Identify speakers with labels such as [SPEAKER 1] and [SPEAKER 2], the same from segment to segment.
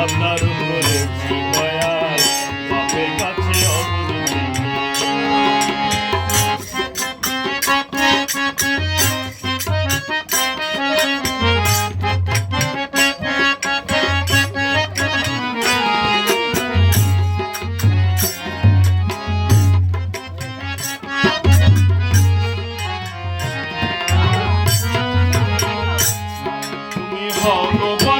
[SPEAKER 1] আপনার উপরে দয়াল বাপের কাছে Oh, no,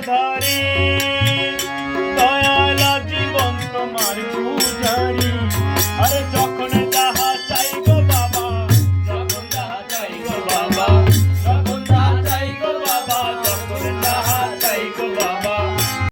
[SPEAKER 1] ধরে